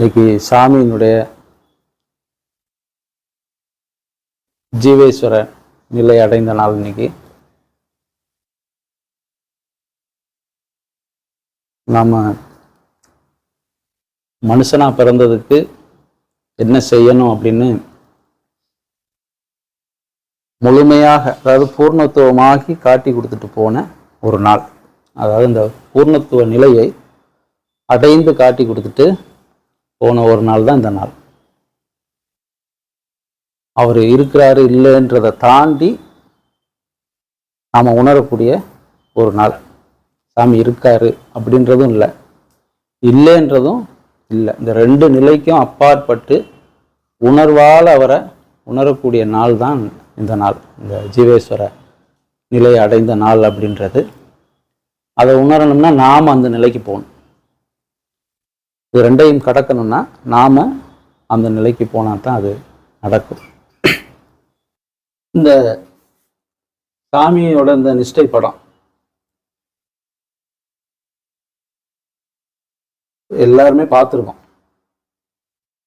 இன்னைக்கு சாமியினுடைய ஜீவேஸ்வர நிலை அடைந்த நாள் இன்னைக்கு. நாம மனுஷனா பிறந்ததுக்கு என்ன செய்யணும் அப்படின்னு முழுமையாக அதாவது பூர்ணத்துவமாகி காட்டி கொடுத்துட்டு போன ஒரு நாள். அதாவது இந்த பூர்ணத்துவ நிலையை அடைந்து காட்டி கொடுத்துட்டு போன ஒரு நாள் தான் இந்த நாள். அவர் இருக்கிறாரு இல்லைன்றதை தாண்டி நாம் உணரக்கூடிய ஒரு நாள். சாமி இருக்காரு அப்படின்றதும் இல்லை. இல்லைன்றதும் இல்லை. இந்த ரெண்டு நிலைக்கும் அப்பாற்பட்டு உணர்வால் அவரை உணரக்கூடிய நாள் தான் இந்த நாள். இந்த ஜீவேஸ்வர நிலை அடைந்த நாள் அப்படின்றது. அதை உணரணும்னா நாம் அந்த நிலைக்கு போகணும். இது ரெண்டையும் கடக்கணும்னா நாம் அந்த நிலைக்கு போனால் தான் அது நடக்கும். இந்த சாமியோட இந்த நிஷ்டை படம் எல்லாருமே பார்த்துருக்கோம்.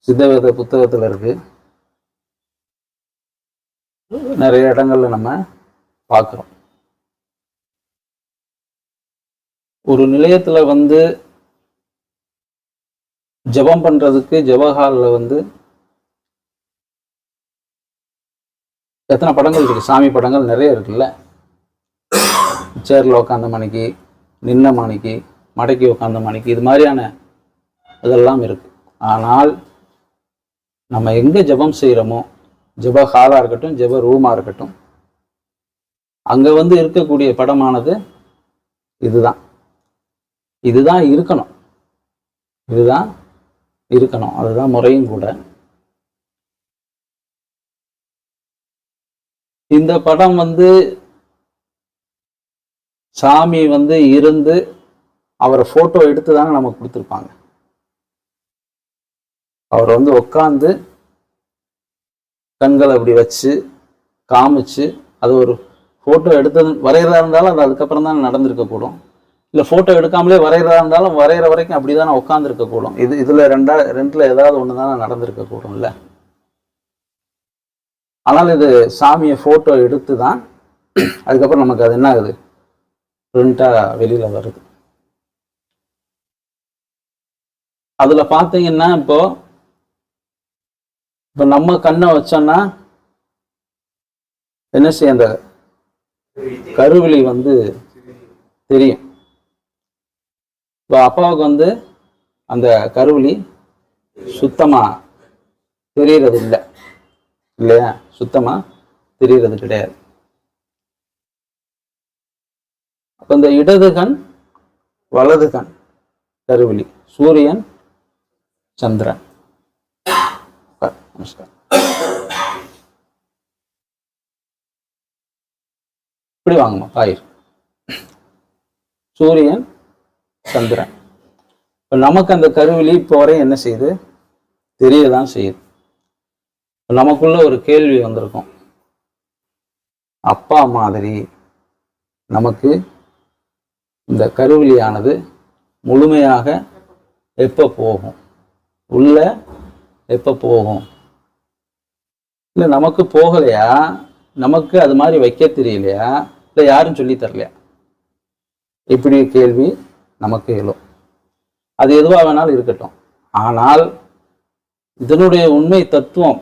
சித்தவேத புத்தகத்தில் இருக்கு. நிறைய இடங்கள்ல நம்ம பார்க்குறோம். ஒரு நிலையத்துல வந்து ஜெபம் பண்றதுக்கு ஜபஹாலில் வந்து எத்தனை படங்கள் இருக்கு? சாமி படங்கள் நிறைய இருக்குல்ல? சேர்ல உட்காந்த மணிக்கு நின்ன மணிக்கு மடக்கி உட்காந்த மணிக்கு இது மாதிரியான இதெல்லாம் இருக்கு. ஆனால் நம்ம எங்க ஜெபம் செய்கிறோமோ ஜெப ஹாலாக இருக்கட்டும் ஜெப ரூமாக இருக்கட்டும் அங்க வந்து இருக்கக்கூடிய படமானது இதுதான். இதுதான் இருக்கணும். இதுதான் இருக்கணும். அதுதான் முறையும் கூட. இந்த படம் வந்து சாமி வந்து இருந்து அவரை போட்டோ எடுத்து தாங்க நமக்கு கொடுத்துருப்பாங்க. அவர் வந்து உட்காந்து கண்களை அப்படி வச்சு காமிச்சு அது ஒரு ஃபோட்டோ எடுத்தது வரைகிறதா இருந்தாலும் அது அதுக்கப்புறம் தான் நடந்திருக்கக்கூடும். இல்லை ஃபோட்டோ எடுக்காமலே வரைகிறதா இருந்தாலும் வரைகிற வரைக்கும் அப்படி தானே உட்காந்துருக்கக்கூடும் இது இதில் ரெண்டா ரெண்டில் ஏதாவது ஒன்று தானே நடந்திருக்கக்கூடும் இல்லை? ஆனால் இது சாமியை ஃபோட்டோ எடுத்து தான் அதுக்கப்புறம் நமக்கு அது என்ன ஆகுது பிரிண்ட்டாக வெளியில் வருது. அதில் பார்த்தீங்கன்னா இப்போ இப்போ நம்ம கண்ணை வச்சோம்னா என்ன செய்ய அந்த கருவிழி வந்து தெரியும். இப்போ அப்பாவுக்கு வந்து அந்த கருவிழி சுத்தமாக தெரியறது இல்லை. இல்லையா? சுத்தமாக தெரியறது கிடையாது. அப்போ இந்த இடது கண் வலது கண் கருவிழி சூரியன் சந்திரன். நமஸ்காரம். இப்படி வாங்கம்மா பாயிர். சூரியன் சந்திரன் இப்போ நமக்கு அந்த கருவிலி இப்போ வரையும் என்ன செய்யுது தெரியதான் செய்யுது. நமக்குள்ள ஒரு கேள்வி வந்திருக்கும். அப்பா மாதிரி நமக்கு இந்த கருவிலியானது முழுமையாக எப்போ போகும்? உள்ள எப்போ போகும்? இல்லை நமக்கு போகலையா? நமக்கு அது மாதிரி வைக்க தெரியலையா? இல்லை யாரும் சொல்லி தரலையா? இப்படி கேள்வி நமக்கு எழும் அது எதுவாக வேணாலும் இருக்கட்டும். ஆனால் இதனுடைய உண்மை தத்துவம்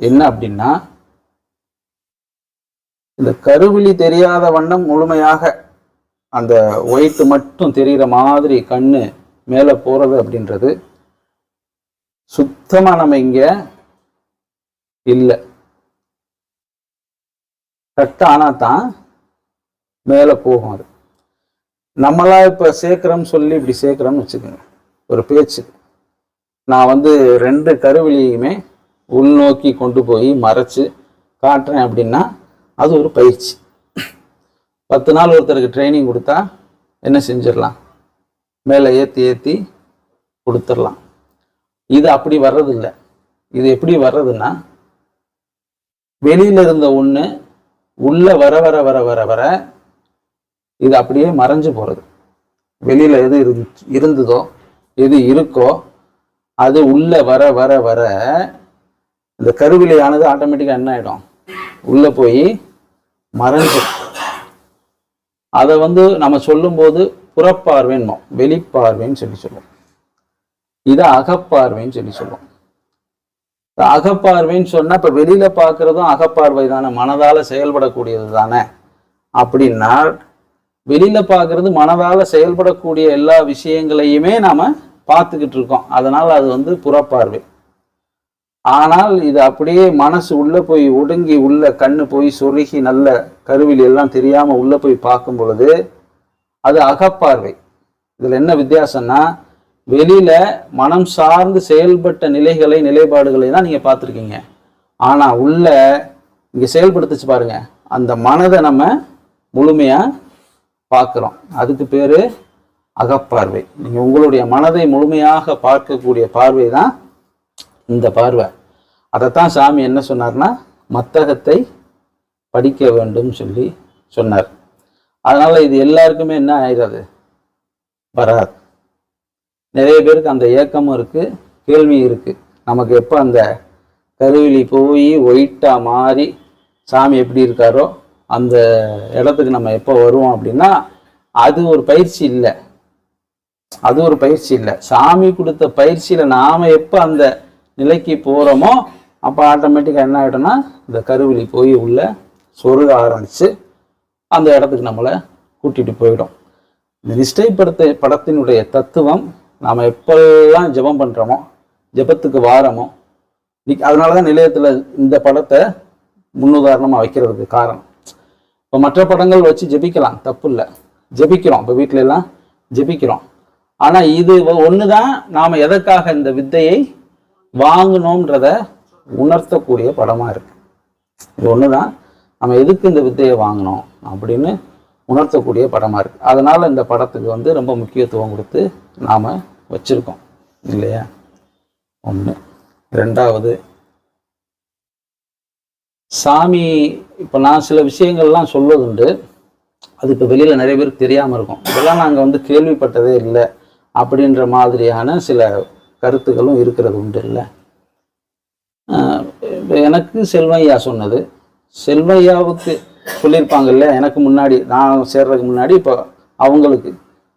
என்ன அப்படின்னா இந்த கருவிழி தெரியாத வண்ணம் முழுமையாக அந்த ஒயிட் மட்டும் தெரிகிற மாதிரி கண்ணு மேலே போறது அப்படின்றது சுத்தமா நம்ம இங்க இல்லை. கரெக்டாக ஆனால் தான் மேலே போகும் அது. நம்மளா இப்போ சேர்க்குறோம்னு சொல்லி இப்படி சேர்க்குறோம்னு வச்சுக்கோங்க. ஒரு பேச்சு. நான் வந்து ரெண்டு கருவிலையுமே உள்நோக்கி கொண்டு போய் மறைச்சு காட்டுறேன் அப்படின்னா அது ஒரு பயிற்சி. பத்து நாள் ஒருத்தருக்கு ட்ரைனிங் கொடுத்தா என்ன செஞ்சிடலாம்? மேலே ஏற்றி ஏற்றி கொடுத்துடலாம். இது அப்படி வர்றதில்லை. இது எப்படி வர்றதுன்னா வெளியில் இருந்த ஒன்று உள்ளே வர வர வர வர வர இது அப்படியே மறைஞ்சு போகிறது வெளியில எது இருந்து இருந்ததோ எது இருக்கோ அது உள்ள வர வர வர இந்த கருவிலையானது ஆட்டோமேட்டிக்காக என்ன ஆயிடும்? உள்ள போய் மறைஞ்சு. அதை வந்து நம்ம சொல்லும்போது புறப்பார்வைன்னு வெளிப்பார்வைன்னு சொல்லி சொல்லுவோம். இதை அகப்பார்வைன்னு சொல்லி சொல்லுவோம். அகப்பார்வைன்னு சொன்னா இப்ப வெளியில் பார்க்குறதும் அகப்பார்வை தானே மனதால செயல்படக்கூடியது தானே. அப்படின்னா வெளியில பாக்குறது மனதால செயல்படக்கூடிய எல்லா விஷயங்களையுமே நாம பார்த்துக்கிட்டு இருக்கோம். அதனால அது வந்து புறப்பார்வை. ஆனால் இது அப்படியே மனசு உள்ள போய் ஒடுங்கி உள்ள கண்ணு போய் சொருகி நல்ல கருவில் எல்லாம் தெரியாம உள்ள போய் பார்க்கும் பொழுது அது அகப்பார்வை. இதுல என்ன வித்தியாசம்னா வெளியில மனம் சார்ந்து செயல்பட்ட நிலைகளை நிலைப்பாடுகளை தான் நீங்க பார்த்துருக்கீங்க. ஆனா உள்ள இங்க செயல்படுத்துச்சு பாருங்க. அந்த மனதை நம்ம முழுமையா பார்க்குறோம். அதுக்கு பேர் அகப்பார்வை. நீங்கள் உங்களுடைய மனதை முழுமையாக பார்க்கக்கூடிய பார்வை தான் இந்த பார்வை. அதைத்தான் சாமி என்ன சொன்னார்னா மத்தகத்தை படிக்க வேண்டும் சொல்லி சொன்னார். அதனால் இது எல்லாருக்குமே என்ன ஆயிடாது வராது. நிறைய பேருக்கு அந்த ஏக்கமும் இருக்குது கேள்வி இருக்குது நமக்கு எப்போ அந்த கருவிலி போய் ஒயிட்டாக மாறி சாமி எப்படி இருக்காரோ அந்த இடத்துக்கு நம்ம எப்போ வருவோம் அப்படின்னா அது ஒரு பயிற்சி இல்லை. அது ஒரு பயிற்சி இல்லை. சாமி கொடுத்த பயிற்சியில் நாம் எப்போ அந்த நிலைக்கு போகிறோமோ அப்போ ஆட்டோமேட்டிக்காக என்ன ஆகிடும்னா இந்த கருவிலி போய் உள்ள சொருக ஆரம்பித்து அந்த இடத்துக்கு நம்மளை கூட்டிகிட்டு போயிடும். இந்த நிஷ்டை படத்தை படத்தினுடைய தத்துவம் நாம் எப்பெல்லாம் ஜெபம் பண்ணுறோமோ ஜெபத்துக்கு வாரமோ இன்னைக்கு அதனால தான் நிலையத்தில் இந்த படத்தை முன்னுதாரணமாக வைக்கிறதுக்கு காரணம். இப்போ மற்ற படங்கள் வச்சு ஜெபிக்கலாம். தப்பு இல்லை ஜெபிக்கிறோம். இப்போ வீட்டில எல்லாம் ஜெபிக்கிறோம். ஆனால் இது ஒன்று தான் நாம் எதற்காக இந்த வித்தையை வாங்கணுன்றத உணர்த்தக்கூடிய படமாக இருக்கு. இது ஒன்று தான் நம்ம எதுக்கு இந்த வித்தையை வாங்கணும் அப்படின்னு உணர்த்தக்கூடிய படமாக இருக்குது அதனால் இந்த படத்துக்கு வந்து ரொம்ப முக்கியத்துவம் கொடுத்து நாம் வச்சுருக்கோம். இல்லையா? ஒன்று ரெண்டாவது சாமி இப்போ நான் சில விஷயங்கள்லாம் சொல்வதுண்டு. அது இப்போ வெளியில் நிறைய பேருக்கு தெரியாமல் இருக்கும். இதெல்லாம் நாங்கள் வந்து கேள்விப்பட்டதே இல்லை அப்படின்ற மாதிரியான சில கருத்துக்களும் இருக்கிறது உண்டு இல்லை. இப்போ எனக்கு செல்வையா சொன்னது. செல்வையாவுக்கு சொல்லியிருப்பாங்கல்ல எனக்கு முன்னாடி நான் சேர்றதுக்கு முன்னாடி இப்போ அவங்களுக்கு.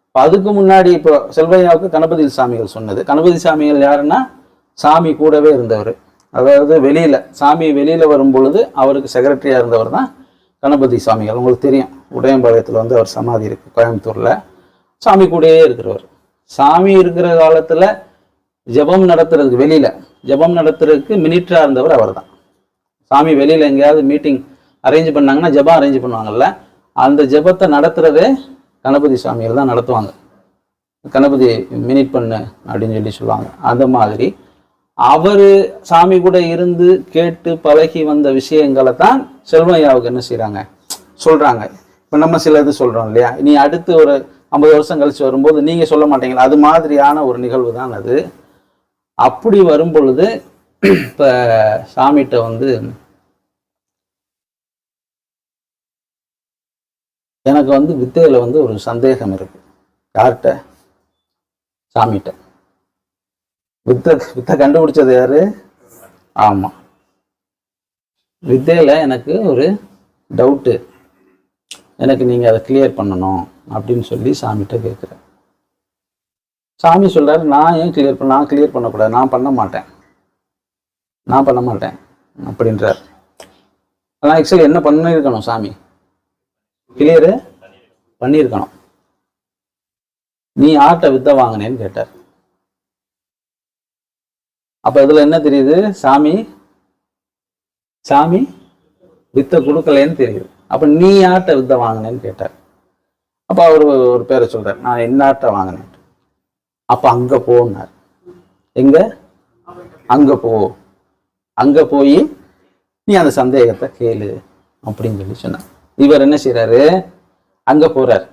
இப்போ அதுக்கு முன்னாடி இப்போ செல்வையாவுக்கு கணபதி சாமிகள் சொன்னது. கணபதி சாமிகள் யாருன்னா சாமி கூடவே இருந்தவர். அதாவது வெளியில் சாமி வெளியில் வரும் பொழுது அவருக்கு செக்ரட்டரியாக இருந்தவர் தான் கணபதி சாமிகள் உங்களுக்கு தெரியும் உடையம்பாளையத்தில் வந்து அவர் சமாதி இருக்குது கோயம்புத்தூரில். சாமி கூடயே இருக்கிறவர். சாமி இருக்கிற காலத்தில் ஜெபம் நடத்துறதுக்கு வெளியில் ஜெபம் நடத்துறதுக்கு மினிட்டராக இருந்தவர் அவர்தான். சாமி வெளியில் எங்கேயாவது மீட்டிங் அரேஞ்ச் பண்ணாங்கன்னா ஜெபம் அரேஞ்ச் பண்ணுவாங்கல்ல அந்த ஜெபத்தை நடத்துகிறதே கணபதி சாமிகள் தான் நடத்துவாங்க. கணபதி மினிட் பண்ணு அப்படின்னு சொல்லி சொல்லுவாங்க. அந்த மாதிரி அவரு சாமி கூட இருந்து கேட்டு பழகி வந்த விஷயங்களை தான் செல்வையாவுக்கு என்ன செய்கிறாங்க சொல்கிறாங்க இப்போ நம்ம சில இது சொல்கிறோம் இல்லையா? நீ அடுத்து ஒரு ஐம்பது வருஷம் கழிச்சு வரும்போது நீங்கள் சொல்ல மாட்டீங்களா? அது மாதிரியான ஒரு நிகழ்வு தான் அது. அப்படி வரும் பொழுது இப்போ சாமிகிட்ட வந்து எனக்கு வந்து வித்தையில் வந்து ஒரு சந்தேகம் இருக்குது யார்கிட்ட? சாமிகிட்ட. வித்தை வித்தை கண்டுபிடிச்சது யாரு? ஆமா. வித்தையில எனக்கு ஒரு டவுட்டு எனக்கு நீங்க அதை கிளியர் பண்ணணும் அப்படின்னு சொல்லி சாமிகிட்ட கேட்குறேன். சாமி சொல்றாரு நான் ஏன் கிளியர் பண்ண நான் கிளியர் பண்ணக்கூடாது. நான் பண்ண மாட்டேன். நான் பண்ண மாட்டேன் அப்படின்றார். ஆனால் ஆக்சுவலி என்ன பண்ணியிருக்கணும் சாமி? கிளியரு பண்ணியிருக்கணும். நீ ஆட்டை வித்த வாங்கினேன்னு கேட்டார். அப்ப இதுல என்ன தெரியுது? சாமி சாமி வித்த கொடுக்கலன்னு தெரியுது. அப்ப நீ யார்கிட்ட வித்த வாங்கினேன்னு கேட்டார். அப்ப அவர் ஒரு பேரை சொல்றார். நான் என்ன வாங்கினேன். அப்ப அங்க போனார் எங்க? அங்க போ. அங்க போய் நீ அந்த சந்தேகத்தை கேளு அப்படின்னு சொல்லி சொன்னார். இவர் என்ன செய்கிறாரு அங்க போகிறார்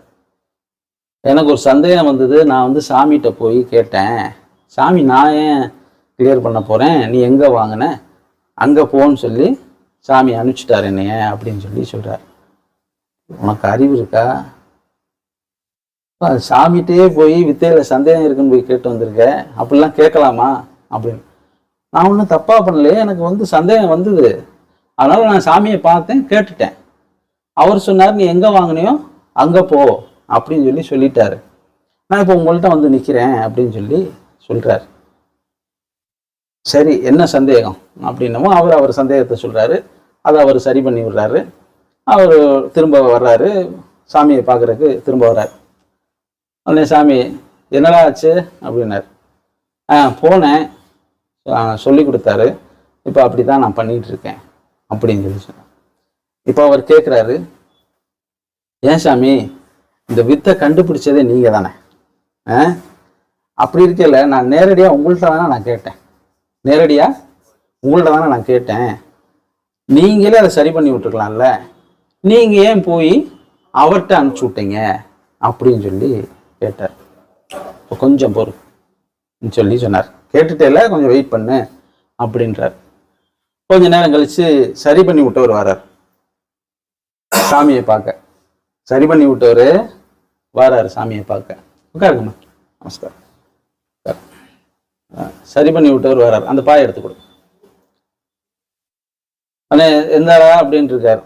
எனக்கு ஒரு சந்தேகம் வந்தது. நான் வந்து சாமிகிட்ட போய் கேட்டேன். சாமி நான் ஏன் கிளியர் பண்ண போகிறேன் நீ எங்கே வாங்கின? அங்கே போன்னு சொல்லி சாமி அனுப்பிச்சிட்டாரு என்னைய அப்படின்னு சொல்லி சொல்கிறார் உனக்கு அறிவு இருக்கா? சாமிகிட்டே போய் வித்தையில் சந்தேகம் இருக்குன்னு போய் கேட்டு வந்திருக்க. அப்படிலாம் கேட்கலாமா? அப்படின்னு. நான் ஒன்றும் தப்பாக பண்ணலையே. எனக்கு வந்து சந்தேகம் வந்தது. அதனால் நான் சாமியை பார்த்தேன் கேட்டுட்டேன். அவர் சொன்னார் நீ எங்கே வாங்கினியோ அங்கே போ அப்படின்னு சொல்லி சொல்லிட்டாரு. நான் இப்போ உங்கள்கிட்ட வந்து நிற்கிறேன் அப்படின்னு சொல்லி சொல்கிறார் சரி என்ன சந்தேகம்? அப்படின்னமோ அவர் அவர் சந்தேகத்தை சொல்கிறாரு அதை அவர் சரி பண்ணி விடுறாரு. அவர் திரும்ப வர்றாரு. சாமியை பார்க்குறதுக்கு திரும்ப வர்றாரு. உடனே சாமி என்னடா ஆச்சு? அப்படின்னார். ஆ போனேன். சொல்லி கொடுத்தாரு. இப்போ அப்படி தான் நான் பண்ணிட்டு இருக்கேன். அப்படின்னு சொல்லி சொன்னேன் இப்போ அவர் கேட்குறாரு ஏன் சாமி இந்த வித்தை கண்டுபிடிச்சதே நீங்கள் தானே ஆ அப்படி இருக்கல நான் நேரடியாக உங்கள்கிட்ட தானே நான் கேட்டேன். நேரடியாக உங்கள்கிட்ட தானே நான் கேட்டேன். நீங்களே அதை சரி பண்ணி விட்டுருக்கலாம்ல நீங்கள் ஏன் போய் அவர்கிட்ட அனுப்பிச்சி விட்டீங்க? அப்படின்னு சொல்லி கேட்டார். இப்போ கொஞ்சம் பொறு. சொல்லி சொன்னார். கேட்டுட்டேல கொஞ்சம் வெயிட் பண்ணு அப்படின்றார். கொஞ்ச நேரம் கழித்து சரி பண்ணி விட்டவர் வரார். சாமியை பார்க்க. சரி பண்ணி விட்டவர் வராரு சாமியை பார்க்க. உட்காருங்கம்மா. நமஸ்காரம். உட்காரு. சரி பண்ணி விட்டவர் வரார். அந்த பாயை எடுத்து கொடு. அண்ணே எந்தாடா அப்படின்னு இருக்கார்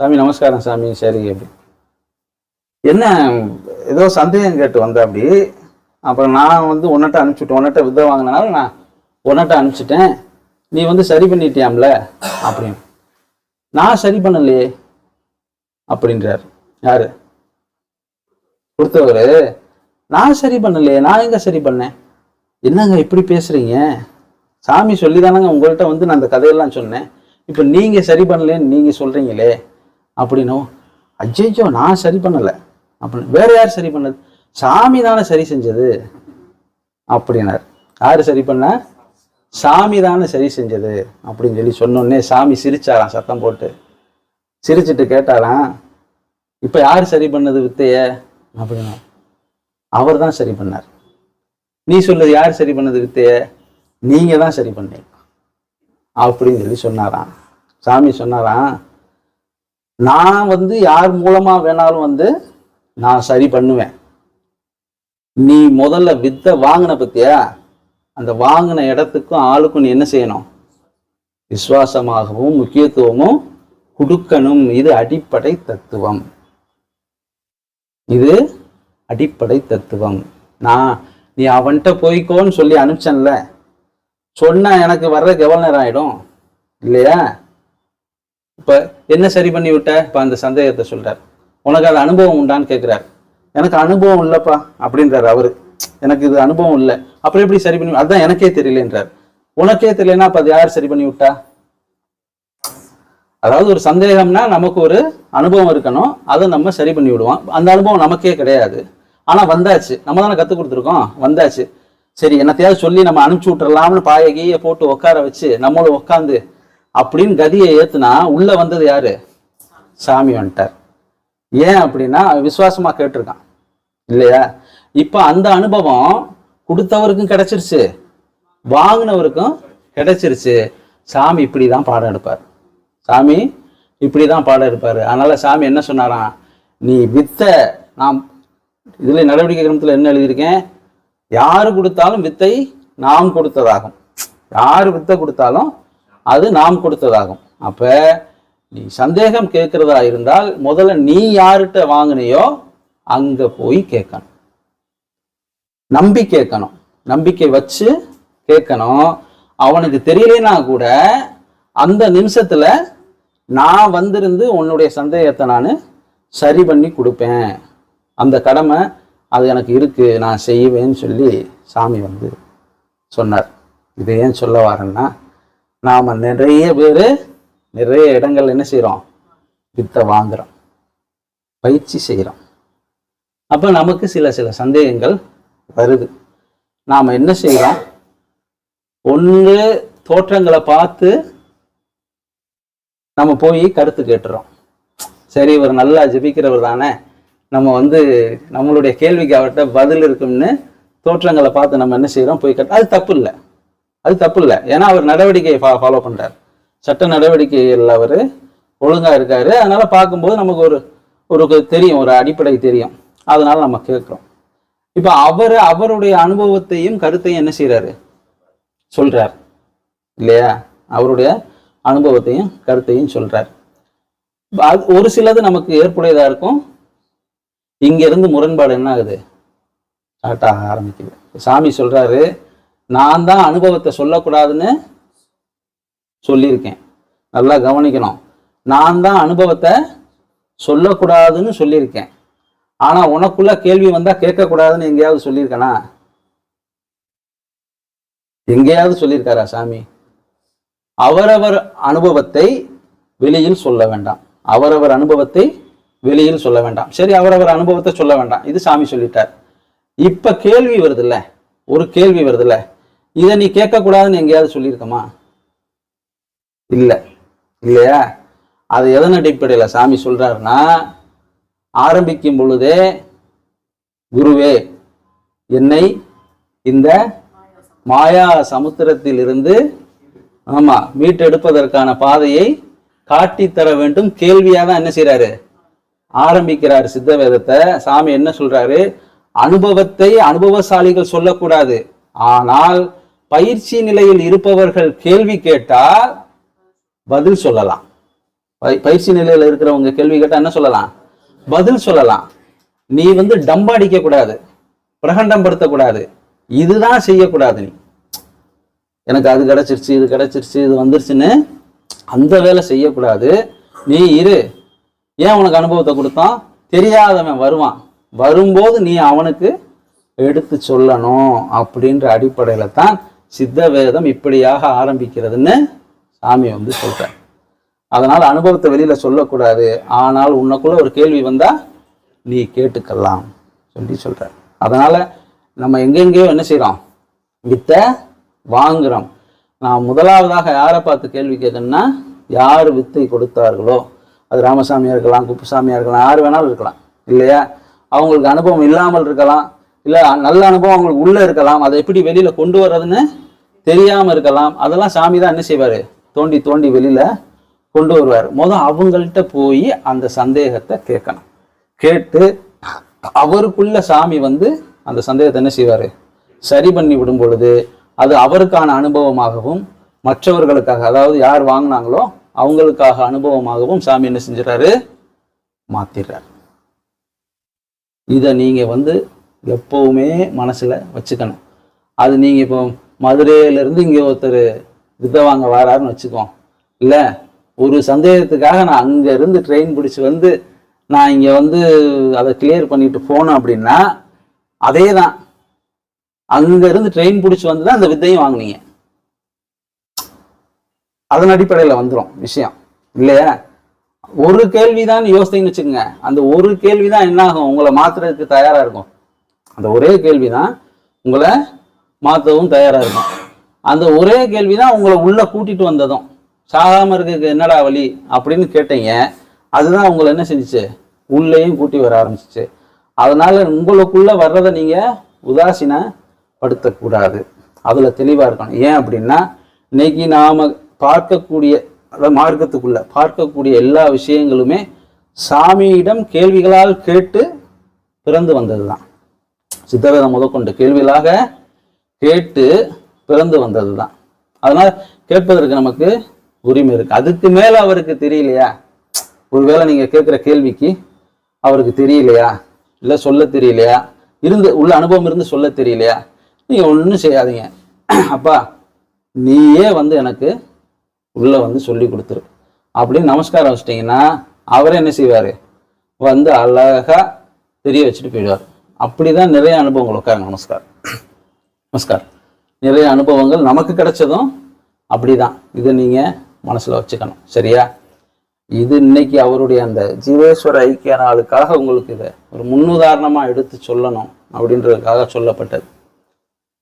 சாமி நமஸ்காரம் சாமி சரி அப்படி. என்ன ஏதோ சந்தேகம் கேட்டு வந்த அப்படி அப்புறம் நான் வந்து உன்னட்ட அனுப்பிச்சுட்டேன். உன்னட்ட விதை வாங்கினாலும் நான் உன்னட்ட அனுப்பிச்சிட்டேன். நீ வந்து சரி பண்ணிட்டியாம்ல? அப்படின்னு. நான் சரி பண்ணலையே அப்படின்றார். யாரு? கொடுத்தவர். நான் சரி பண்ணலையே நான் எங்க சரி பண்ணேன்? என்னங்க இப்படி பேசுறீங்க? சாமி சொல்லி தானங்க உங்கள்கிட்ட வந்து நான் அந்த கதையெல்லாம் சொன்னேன். இப்போ நீங்கள் சரி பண்ணலேன்னு நீங்கள் சொல்கிறீங்களே அப்படின்னும் அஜய்ஜோ நான் சரி பண்ணலை. அப்படின்னு வேற யார் சரி பண்ணது? சாமி தானே சரி செஞ்சது அப்படின்னார். யார் சரி பண்ண? சாமி தானே சரி செஞ்சது அப்படின்னு சொல்லி சொன்னோடனே சாமி சிரிச்சாராம் சத்தம் போட்டு. சிரிச்சிட்டு கேட்டாராம் இப்போ யார் சரி பண்ணது வித்தைய? அப்படின்னா அவர் தான் சரி பண்ணார். நீ சொல்லுது யார் சரி பண்ணது வித்தைய நீங்க தான் சரி பண்ணீங்க. அப்படின்னு சொல்லி சொன்னாராம். சாமி சொன்னாராம் நான் வந்து யார் மூலமா வேணாலும் வந்து நான் சரி பண்ணுவேன். நீ முதல்ல வித்தை வாங்கின பத்தியா? அந்த வாங்கின இடத்துக்கும் ஆளுக்கும் நீ என்ன செய்யணும்? விசுவாசமாகவும் முக்கியத்துவமும் கொடுக்கணும். இது அடிப்படை தத்துவம். இது அடிப்படை தத்துவம். நான் நீ அவன்கிட்ட போய்க்கோன்னு சொல்லி அனுப்பிச்சன்ல. சொன்னால் எனக்கு வர்ற கவர்னர் ஆகிடும் ஆயிடும்? இல்லையா? இப்ப என்ன சரி பண்ணி விட்ட? இப்ப அந்த சந்தேகத்தை சொல்றார். உனக்கு அது அனுபவம் உண்டான்னு கேட்கிறார் எனக்கு அனுபவம் இல்லைப்பா அப்படின்றார் அவரு. எனக்கு இது அனுபவம் இல்லை. அப்புறம் எப்படி சரி பண்ணி அதான் எனக்கே தெரியலன்றார். உனக்கே தெரியலன்னா அப்ப அது யார் சரி பண்ணி விட்டா? அதாவது ஒரு சந்தேகம்னா நமக்கு ஒரு அனுபவம் இருக்கணும். அதை நம்ம சரி பண்ணி விடுவோம். அந்த அனுபவம் நமக்கே கிடையாது. ஆனால் வந்தாச்சு. நம்ம தானே கற்றுக் கொடுத்துருக்கோம். வந்தாச்சு. சரி என்னத்தையாவது சொல்லி நம்ம அனுப்பிச்சி விட்டுறலாம்னு பாய போட்டு உட்கார வச்சு நம்மளும் உட்காந்து அப்படின்னு கதியை ஏத்துனா உள்ள வந்தது யாரு? சாமி வந்துட்டார். ஏன் அப்படின்னா அவன் விசுவாசமா கேட்டிருக்கான். இல்லையா? இப்ப அந்த அனுபவம் கொடுத்தவருக்கும் கிடைச்சிருச்சு. வாங்கினவருக்கும் கிடைச்சிருச்சு. சாமி இப்படிதான் பாடம் எடுப்பார். சாமி இப்படிதான் பாடம் எடுப்பார். அதனால சாமி என்ன சொன்னாராம்? நீ வித்த நாம் இதுல நடவடிக்கை கிரமத்துல என்ன எழுதியிருக்கேன்? யாரு கொடுத்தாலும் வித்தை நாம் கொடுத்ததாகும். யாரு வித்தை கொடுத்தாலும் அது நாம் கொடுத்ததாகும். அப்ப நீ சந்தேகம் கேட்கிறதா இருந்தால் முதல்ல நீ யார்கிட்ட வாங்கினியோ அங்க போய் கேட்கணும். நம்பி கேட்கணும். நம்பிக்கை வச்சு கேட்கணும். அவனுக்கு தெரியலனா கூட அந்த நிமிஷத்துல நான் வந்திருந்து உன்னுடைய சந்தேகத்தை நான் சரி பண்ணி கொடுப்பேன். அந்த கடமை அது எனக்கு இருக்குது நான் செய்வேன்னு சொல்லி சாமி வந்து சொன்னார். இது ஏன் சொல்ல வரேன்னா நாம் நிறைய பேர் நிறைய இடங்கள் என்ன செய்கிறோம் வித்தை வாங்குறோம். பயிற்சி செய்கிறோம் அப்போ நமக்கு சில சில சந்தேகங்கள் வருது. நாம் என்ன செய்கிறோம் ஒன்று தோற்றங்களை பார்த்து நம்ம போய் கருத்து கேட்டுறோம். சரி இவர் நல்லா ஜெபிக்கிறவர் தானே நம்ம வந்து நம்மளுடைய கேள்விக்கு அவர்கிட்ட பதில் இருக்கும்னு தோற்றங்களை பார்த்து நம்ம என்ன செய்கிறோம் போய் கட்ட அது தப்பு இல்லை. அது தப்பு இல்லை. ஏன்னா அவர் நடவடிக்கையை ஃபா ஃபாலோ பண்ணுறார் சட்ட நடவடிக்கைகளில் அவர் ஒழுங்காக இருக்காரு. அதனால் பார்க்கும்போது நமக்கு ஒரு ஒரு தெரியும் ஒரு அடிப்படை தெரியும். அதனால் நம்ம கேட்குறோம். இப்போ அவர் அவருடைய அனுபவத்தையும் கருத்தையும் என்ன செய்கிறாரு சொல்கிறார் இல்லையா? அவருடைய அனுபவத்தையும் கருத்தையும் சொல்கிறார் அது ஒரு சிலது நமக்கு ஏற்புடையதாக இருக்கும். இங்க இருந்து முரண்பாடு என்ன ஆகுது ஸ்டார்ட் ஆக ஆரம்பிக்குது. சாமி சொல்றாரு நான் தான் அனுபவத்தை சொல்லக்கூடாதுன்னு சொல்லியிருக்கேன். நல்லா கவனிக்கணும். நான் தான் அனுபவத்தை சொல்லக்கூடாதுன்னு சொல்லியிருக்கேன். ஆனா உனக்குள்ள கேள்வி வந்தா கேட்கக்கூடாதுன்னு எங்கேயாவது சொல்லியிருக்கேனா? எங்கேயாவது சொல்லியிருக்காரா சாமி? அவரவர் அனுபவத்தை வெளியில் சொல்ல வேண்டாம். அவரவர் அனுபவத்தை வெளியில் சொல்ல வேண்டாம். சரி அவரவர் அனுபவத்தை சொல்ல வேண்டாம். இது சாமி சொல்லிட்டார். இப்ப கேள்வி வருதுல்ல? ஒரு கேள்வி வருதுல்ல? இதை நீ கேட்கக்கூடாதுன்னு எங்கேயாவது சொல்லியிருக்கமா? இல்ல. இல்லையா? அது எதன் அடிப்படையில் சாமி சொல்றாருன்னா ஆரம்பிக்கும் பொழுதே குருவே என்னை இந்த மாயா சமுத்திரத்தில் இருந்து ஆமா மீட்டெடுப்பதற்கான பாதையை காட்டித்தர வேண்டும். கேள்வியாக தான் என்ன செய்றாரு? ஆரம்பிக்கிறார் சித்த வேதத்தை சாமி என்ன சொல்றாரு? அனுபவத்தை அனுபவசாலிகள் சொல்லக்கூடாது. ஆனால் பயிற்சி நிலையில் இருப்பவர்கள் கேள்வி கேட்டால் பதில் சொல்லலாம். பயிற்சி நிலையில் இருக்கிறவங்க கேள்வி கேட்டால் என்ன சொல்லலாம்? பதில் சொல்லலாம். நீ வந்து டம்பா அடிக்கக்கூடாது. பிரகண்டம் படுத்தக்கூடாது. இதுதான் செய்யக்கூடாது நீ. எனக்கு அது கிடச்சிருச்சு இது கிடைச்சிருச்சு இது வந்துருச்சுன்னு அந்த வேலை செய்யக்கூடாது. நீ இரு. ஏன் உனக்கு அனுபவத்தை கொடுத்தான்? தெரியாதவன் வருவான். வரும்போது நீ அவனுக்கு எடுத்து சொல்லணும் அப்படின்ற அடிப்படையில தான் சித்த வேதம் இப்படியாக ஆரம்பிக்கிறதுன்னு சாமி வந்து சொல்கிறேன் அதனால் அனுபவத்தை வெளியில் சொல்லக்கூடாது. ஆனால் உனக்குள்ள ஒரு கேள்வி வந்தால் நீ கேட்டுக்கலாம் சொல்லி சொல்கிறார் அதனால் நம்ம எங்கெங்கேயோ என்ன செய்கிறோம் வித்தை வாங்குகிறோம் நான் முதலாவதாக யாரை பார்த்து கேள்வி கேட்கணும்னா யார் வித்தை கொடுத்தார்களோ அது ராமசாமியாக இருக்கலாம் குப்புசாமியாக இருக்கலாம் யார் வேணாலும் இருக்கலாம் இல்லையா? அவங்களுக்கு அனுபவம் இல்லாமல் இருக்கலாம் இல்லை நல்ல அனுபவம் அவங்களுக்கு உள்ளே இருக்கலாம் அதை எப்படி வெளியில் கொண்டு வர்றதுன்னு தெரியாமல் இருக்கலாம். அதெல்லாம் சாமி தான் என்ன செய்வார்? தோண்டி தோண்டி வெளியில் கொண்டு வருவார். முதல் அவங்கள்ட்ட போய் அந்த சந்தேகத்தை கேட்கணும். கேட்டு அவருக்குள்ள சாமி வந்து அந்த சந்தேகத்தை என்ன செய்வார்? சரி பண்ணி விடும் பொழுது அது அவருக்கான அனுபவமாகவும் மற்றவர்களுக்காக அதாவது யார் வாங்கினாங்களோ அவங்களுக்காக அனுபவமாகவும் சாமி என்ன செஞ்சுறாரு மாத்திடுறாரு. இதை நீங்கள் வந்து எப்பவுமே மனசில் வச்சுக்கணும். அது நீங்கள் இப்போ மதுரையிலேருந்து இங்கே ஒருத்தர் வித்தை வாங்க வராருன்னு வச்சுக்கோம் இல்லை ஒரு சந்தேகத்துக்காக நான் அங்கேருந்து ட்ரெயின் பிடிச்சி வந்து நான் இங்கே வந்து அதை கிளியர் பண்ணிட்டு போனேன் அப்படின்னா அதே தான் அங்கேருந்து ட்ரெயின் பிடிச்சி வந்து தான் அந்த வித்தையும் வாங்குனீங்க. அதன் அடிப்படையில் வந்துடும் விஷயம். இல்லையா? ஒரு கேள்விதான் யோசித்தீங்கன்னு வச்சுக்கோங்க. அந்த ஒரு கேள்விதான் என்ன ஆகும் உங்களை மாத்துறதுக்கு தயாராக இருக்கும். அந்த ஒரே கேள்விதான் உங்களை மாற்றவும் தயாராக இருக்கும். அந்த ஒரே கேள்வி தான் உங்களை உள்ளே கூட்டிட்டு வந்ததும். சாகாமல் இருக்கிறதுக்கு என்னடா வழி? அப்படின்னு கேட்டீங்க. அதுதான் உங்களை என்ன செஞ்சுச்சு? உள்ளேயும் கூட்டி வர ஆரம்பிச்சிச்சு. அதனால உங்களுக்குள்ளே வர்றதை நீங்கள் உதாசீனப்படுத்தக்கூடாது. அதில் தெளிவாக இருக்கணும். ஏன் அப்படின்னா இன்னைக்கு நாம பார்க்கக்கூடிய அதாவது மார்க்கத்துக்குள்ள பார்க்கக்கூடிய எல்லா விஷயங்களுமே சாமியிடம் கேள்விகளால் கேட்டு பிறந்து வந்தது தான் சித்தவேதம் முதற்கொண்டு கேள்விகளாக கேட்டு பிறந்து வந்தது தான் அதனால் கேட்பதற்கு நமக்கு உரிமை இருக்கு. அதுக்கு மேலே அவருக்கு தெரியலையா? ஒருவேளை நீங்கள் கேட்குற கேள்விக்கு அவருக்கு தெரியலையா? இல்லை சொல்ல தெரியலையா? இருந்து உள்ள அனுபவம் இருந்து சொல்ல தெரியலையா? நீங்கள் ஒன்றும் செய்யாதீங்க. அப்பா நீயே வந்து எனக்கு உள்ளே வந்து சொல்லி கொடுத்துரு. அப்படின்னு நமஸ்காரம் வச்சிட்டிங்கன்னா அவரே என்ன செய்வார்? வந்து அழகா தெரிய வச்சுட்டு போயிடுவார். அப்படிதான் நிறைய அனுபவங்கள் உட்காருங்க நமஸ்காரம். நமஸ்காரம். நிறைய அனுபவங்கள் நமக்கு கிடைச்சதும் அப்படிதான். இதை நீங்கள் மனசில் வச்சுக்கணும். சரியா? இது இன்னைக்கு அவருடைய அந்த ஜீவேஸ்வர ஐக்கிய நாளுக்காக உங்களுக்கு இதை ஒரு முன்னுதாரணமாக எடுத்து சொல்லணும் அப்படின்றதுக்காக சொல்லப்பட்டது.